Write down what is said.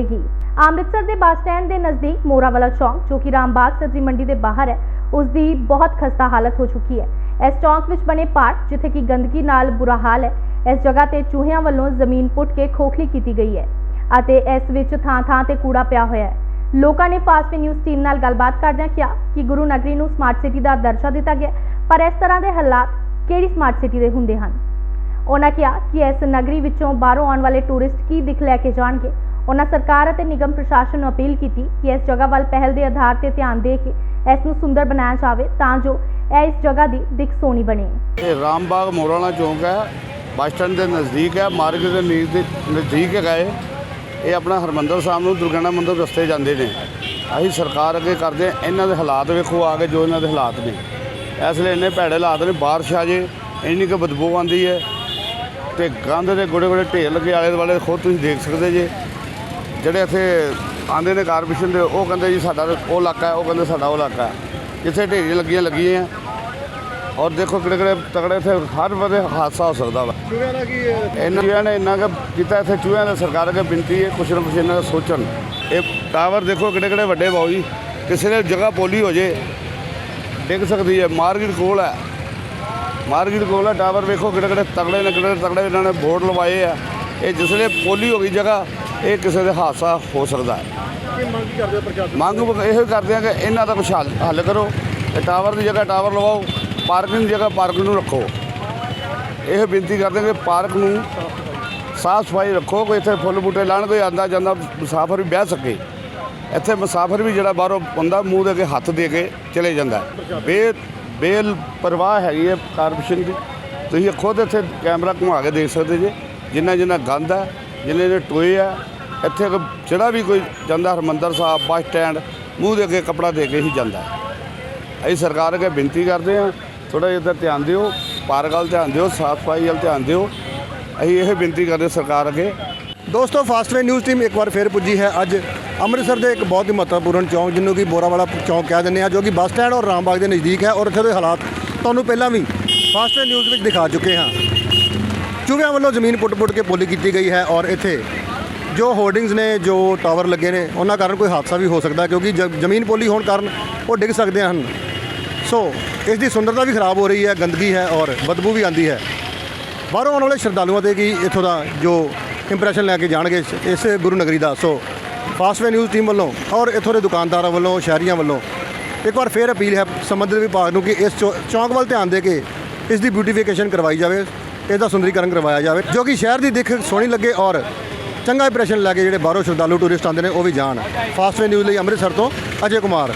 ਹੀ ਅੰਮ੍ਰਿਤਸਰ ਦੇ bus stand ਦੇ ਨਜ਼ਦੀਕ ਮੋਰਾਵਾਲਾ ਚੌਂਕ, ਜੋ ਕਿ ਰਾਮਬਾਗ ਸਬਜ਼ੀ ਮੰਡੀ ਦੇ ਬਾਹਰ ਹੈ ਉਸ ਦੀ ਬਹੁਤ ਖਸਤਾ ਹਾਲਤ ਹੋ ਚੁੱਕੀ ਹੈ। ਇਸ ਚੌਂਕ ਵਿੱਚ ਬਣੇ ਪਾਰਕ, ਜਿੱਥੇ ਕਿ ਗੰਦਗੀ ਨਾਲ ਬੁਰਾ ਹਾਲ ਹੈ, ਇਸ ਜਗ੍ਹਾ ਤੇ ਚੂਹਿਆਂ ਵੱਲੋਂ ਜ਼ਮੀਨ ਪੁੱਟ ਕੇ ਖੋਖਲੀ ਕੀਤੀ ਗਈ ਹੈ ਅਤੇ ਇਸ ਵਿੱਚ ਥਾਂ-ਥਾਂ ਤੇ ਕੂੜਾ ਪਿਆ ਹੋਇਆ ਹੈ। ਲੋਕਾਂ ਨੇ ਫਾਸਟ ਨਿਊਜ਼ ਟੀਮ ਨਾਲ ਗੱਲਬਾਤ ਕਰਦਿਆਂ ਕਿਹਾ ਕਿ ਗੁਰੂ ਨਗਰੀ ਨੂੰ ਸਮਾਰਟ ਸਿਟੀ ਦਾ ਦਰਜਾ ਦਿੱਤਾ ਗਿਆ, ਪਰ ਇਸ ਤਰ੍ਹਾਂ ਦੇ ਹਾਲਾਤ ਕਿਹੜੀ ਸਮਾਰਟ ਸਿਟੀ ਦੇ ਹੁੰਦੇ ਹਨ? ਉਹਨਾਂ ਕਿਹਾ ਕਿ ਇਸ ਨਗਰੀ ਵਿੱਚੋਂ ਬਾਹਰੋਂ ਆਉਣ ਵਾਲੇ ਟੂਰਿਸਟ ਕੀ ਦਿਖ ਲੈ ਕੇ ਜਾਣਗੇ? ਉਹਨਾਂ ਸਰਕਾਰ ਅਤੇ ਨਿਗਮ ਪ੍ਰਸ਼ਾਸਨ ਨੂੰ ਅਪੀਲ ਕੀਤੀ ਕਿ ਇਸ ਜਗ੍ਹਾ ਵੱਲ ਪਹਿਲ ਦੇ ਆਧਾਰ ਤੇ ਧਿਆਨ ਦੇ ਕੇ ਇਸ ਨੂੰ ਸੁੰਦਰ ਬਣਾਇਆ ਜਾਵੇ ਤਾਂ ਜੋ ਇਹ ਇਸ ਜਗ੍ਹਾ ਦੀ ਦਿੱਖ ਸੋਹਣੀ ਬਣੇ। ਇਹ ਰਾਮਬਾਗ ਮੋਰਾਲਾ ਚੌਂਕ ਹੈ, ਬੱਸ ਸਟੈਂਡ ਦੇ ਨਜ਼ਦੀਕ ਹੈ ਮਾਰਕੀਟ ਦੇ ਨੀਜ਼ ਦੇ ਨਜ਼ਦੀਕ ਹੈਗਾ ਇਹ। ਇਹ ਆਪਣਾ ਹਰਮੰਦਰ ਸਾਹਿਬ ਨੂੰ ਦੁਰਗਿਆਨਾ ਮੰਦਰ ਰਸਤੇ ਜਾਂਦੇ ਨੇ। ਅਸੀਂ ਸਰਕਾਰ ਅੱਗੇ ਕਰਦੇ ਹਾਂ, ਇਹਨਾਂ ਦੇ ਹਾਲਾਤ ਵੇਖੋ, ਆ ਕੇ ਜੋ ਇਹਨਾਂ ਦੇ ਹਾਲਾਤ ਨੇ। ਇਸ ਲਈ ਇੰਨੇ ਭੈੜੇ ਹਾਲਾਤ ਨੇ, ਬਾਰਿਸ਼ ਆ ਜੇ, ਇੰਨੀ ਕੁ ਬਦਬੂ ਆਉਂਦੀ ਹੈ ਤੇ ਗੰਦ ਦੇ ਗੋੜੇ ਗੋੜੇ ਢੇਰ ਲੱਗੇ ਆਲੇ ਦੁਆਲੇ ਖੁਦ ਤੁਸੀਂ ਦੇਖ ਸਕਦੇ ਜੇ। ਜਿਹੜੇ ਇੱਥੇ ਆਂਦੇ ਨੇ ਕਾਰਪੋਰੇਸ਼ਨ ਦੇ, ਉਹ ਕਹਿੰਦੇ ਜੀ ਸਾਡਾ ਉਹ ਇਲਾਕਾ ਹੈ, ਉਹ ਕਹਿੰਦੇ ਸਾਡਾ ਉਹ ਇਲਾਕਾ ਹੈ। ਜਿੱਥੇ ਢੇਰੀਆਂ ਲੱਗੀਆਂ ਲੱਗੀਆਂ ਔਰ ਦੇਖੋ ਕਿਹੜੇ ਕਿਹੜੇ ਤਗੜੇ ਇੱਥੇ ਹਰ ਵੇਲੇ ਹਾਦਸਾ ਹੋ ਸਕਦਾ ਵਾ। ਇਹਨਾਂ ਚੂਹਿਆਂ ਨੇ ਇੰਨਾ ਕੁ ਕੀਤਾ, ਇੱਥੇ ਚੂਹਿਆਂ ਦਾ ਸਰਕਾਰ ਅੱਗੇ ਬੇਨਤੀ ਹੈ, ਕੁਛ ਨਾ ਕੁਛ ਇਹਨਾਂ ਦਾ ਸੋਚਣ। ਇਹ ਟਾਵਰ ਦੇਖੋ ਕਿਹੜੇ ਕਿਹੜੇ ਵੱਡੇ ਬਾਊ ਜੀ। ਕਿਸੇ ਨੇ ਜਗ੍ਹਾ ਪੋਲੀ ਹੋ ਜੇ, ਡਿੱਗ ਸਕਦੀ ਹੈ। ਮਾਰਕੀਟ ਕੋਲ ਹੈ। ਮਾਰਕੀਟ ਕੋਲ ਹੈ, ਟਾਵਰ ਵੇਖੋ ਕਿਹੜੇ ਕਿਹੜੇ ਤਗੜੇ ਨੇ, ਕਿਹੜੇ ਤਗੜੇ ਇਹਨਾਂ ਨੇ ਬੋਰਡ ਲਵਾਏ ਆ। ਇਹ ਜਿਸਲੇ ਪੋਲੀ ਹੋ ਗਈ ਜਗ੍ਹਾ ਇਹ ਕਿਸੇ ਦੇ ਹਾਦਸਾ ਹੋ ਸਕਦਾ ਹੈ। ਕੀ ਮੰਗ ਕੀ ਕਰਦੇ ਹੋ ਪ੍ਰਸ਼ਾਸਨ ਮੰਗ ਇਹੋ ਕਰਦੇ ਆ ਕਿ ਇਹਨਾਂ ਦਾ ਕੁਛ ਹੱਲ ਹੱਲ ਕਰੋ। ਇਹ ਟਾਵਰ ਦੀ ਜਗ੍ਹਾ ਟਾਵਰ ਲਵਾਓ ਪਾਰਕਿੰਗ ਦੀ ਜਗ੍ਹਾ ਪਾਰਕਿੰਗ ਨੂੰ ਰੱਖੋ। ਇਹ ਬੇਨਤੀ ਕਰਦੇ ਹਾਂ ਕਿ ਪਾਰਕ ਨੂੰ ਸਾਫ਼ ਸਫ਼ਾਈ ਰੱਖੋ ਕੋਈ ਇੱਥੇ ਫੁੱਲ ਬੂਟੇ ਲਾਣ ਕੋਈ ਆਂਦਾ ਜਾਂਦਾ ਮੁਸਾਫਰ ਵੀ ਬਹਿ ਸਕੇ। ਇੱਥੇ ਮੁਸਾਫਰ ਵੀ ਜਿਹੜਾ ਬਾਹਰੋਂ ਬੰਦਾ ਮੂੰਹ ਦੇ ਅੱਗੇ ਹੱਥ ਦੇ ਕੇ ਚਲੇ ਜਾਂਦਾ ਹੈ। ਬੇ ਬੇਲ ਪਰਵਾਹ ਹੈਗੀ ਹੈ ਕਾਰਪੋਰੇਸ਼ਨ ਦੀ। ਤੁਸੀਂ ਖੁਦ ਇੱਥੇ ਕੈਮਰਾ ਘੁਮਾ ਕੇ ਦੇਖ ਸਕਦੇ ਜੇ ਜਿੰਨਾ ਜਿੰਨਾ ਗੰਦ ਹੈ ਜਿੰਨੇ ਜਿਹਨੇ ਟੋਏ ਆ ਇੱਥੇ ਜਿਹੜਾ ਵੀ ਕੋਈ ਜਾਂਦਾ ਹਰਮੰਦਰ ਸਾਹਿਬ, ਬੱਸ ਸਟੈਂਡ, ਮੂੰਹ ਦੇ ਅੱਗੇ ਕੱਪੜਾ ਦੇ ਕੇ ਹੀ ਜਾਂਦਾ ਅਸੀਂ ਸਰਕਾਰ ਅੱਗੇ ਬੇਨਤੀ ਕਰਦੇ ਹਾਂ ਥੋੜਾ ਜਿਹਾ ਇੱਧਰ ਧਿਆਨ ਦਿਓ, ਪਾਰਕ ਵੱਲ ਧਿਆਨ ਦਿਓ ਸਾਫ਼ ਸਫ਼ਾਈ ਵੱਲ ਧਿਆਨ ਦਿਓ। ਅਸੀਂ ਇਹ ਬੇਨਤੀ ਕਰਦੇ ਸਰਕਾਰ ਅੱਗੇ। ਦੋਸਤੋ, ਫਾਸਟ ਫਾਸਟਵੇ ਨਿਊਜ਼ ਟੀਮ ਇੱਕ ਵਾਰ ਫੇਰ ਪੁੱਜੀ ਹੈ ਅੱਜ ਅੰਮ੍ਰਿਤਸਰ ਦੇ ਇੱਕ ਬਹੁਤ ਹੀ ਮਹੱਤਵਪੂਰਨ ਚੌਂਕ, ਜਿਹਨੂੰ ਕਿ ਬੋਰਾਵਾਲਾ ਚੌਂਕ ਕਹਿ ਦਿੰਦੇ ਆ ਜੋ ਕਿ ਬੱਸ ਸਟੈਂਡ ਔਰ ਰਾਮਬਾਗ ਦੇ ਨਜ਼ਦੀਕ ਹੈ ਔਰ ਇੱਥੇ ਦੇ ਹਾਲਾਤ ਤੁਹਾਨੂੰ ਪਹਿਲਾਂ ਵੀ ਫਾਸਟਵੇ ਨਿਊਜ਼ ਵਿੱਚ ਦਿਖਾ ਚੁੱਕੇ ਹਾਂ। ਚੂਹਿਆਂ ਵੱਲੋਂ ਜ਼ਮੀਨ ਪੁੱਟ-ਪੁੱਟ ਕੇ ਪੋਲੀ ਕੀਤੀ ਗਈ ਹੈ ਔਰ ਇੱਥੇ ਜੋ ਹੋਰਡਿੰਗਸ ਨੇ, ਜੋ ਟਾਵਰ ਲੱਗੇ ਨੇ, ਉਹਨਾਂ ਕਾਰਨ ਕੋਈ ਹਾਦਸਾ ਵੀ ਹੋ ਸਕਦਾ, ਕਿਉਂਕਿ ਜ- ਜ਼ਮੀਨ ਪੋਲੀ ਹੋਣ ਕਾਰਨ ਉਹ ਡਿੱਗ ਸਕਦੇ ਹਨ। ਸੋ ਇਸ ਦੀ ਸੁੰਦਰਤਾ ਵੀ ਖਰਾਬ ਹੋ ਰਹੀ ਹੈ, ਗੰਦਗੀ ਹੈ ਔਰ ਬਦਬੂ ਵੀ ਆਉਂਦੀ ਹੈ। ਬਾਹਰੋਂ ਆਉਣ ਵਾਲੇ ਸ਼ਰਧਾਲੂਆਂ 'ਤੇ ਕੀ ਇੱਥੋਂ ਦਾ ਜੋ ਇੰਪ੍ਰੈਸ਼ਨ ਲੈ ਕੇ ਜਾਣਗੇ, ਇਸ- ਗੁਰੂ ਨਗਰੀ ਦਾ। ਸੋ ਫਾਸਟਵੇ ਨਿਊਜ਼ ਟੀਮ ਵੱਲੋਂ ਔਰ ਇੱਥੋਂ ਦੇ ਦੁਕਾਨਦਾਰਾਂ ਵੱਲੋਂ, ਸ਼ਹਿਰੀਆਂ ਵੱਲੋਂ ਇੱਕ ਵਾਰ ਫੇਰ ਅਪੀਲ ਹੈ ਸੰਬੰਧਿਤ ਵਿਭਾਗ ਨੂੰ ਕਿ ਇਸ ਚੌ- ਚੌਂਕ ਵੱਲ ਧਿਆਨ ਦੇ ਕੇ ਇਸ ਦੀ ਬਿਊਟੀਫਿਕੇਸ਼ਨ ਕਰਵਾਈ ਜਾਵੇ ਇਹਦਾ ਸੁੰਦਰੀਕਰਨ ਕਰਵਾਇਆ ਜਾਵੇ, ਜੋ ਕਿ ਸ਼ਹਿਰ ਦੀ ਦਿੱਖ ਸੋਹਣੀ ਲੱਗੇ ਔਰ ਚੰਗਾ ਇੰਪ੍ਰੈਸ਼ਨ ਲੈ ਕੇ ਜਿਹੜੇ ਬਾਹਰੋਂ ਸ਼ਰਧਾਲੂ ਟੂਰਿਸਟ ਆਉਂਦੇ ਨੇ, ਉਹ ਵੀ ਜਾਣ। ਫਾਸਟਵੇ ਨਿਊਜ਼ ਲਈ ਅੰਮ੍ਰਿਤਸਰ ਤੋਂ ਅਜੇ ਕੁਮਾਰ।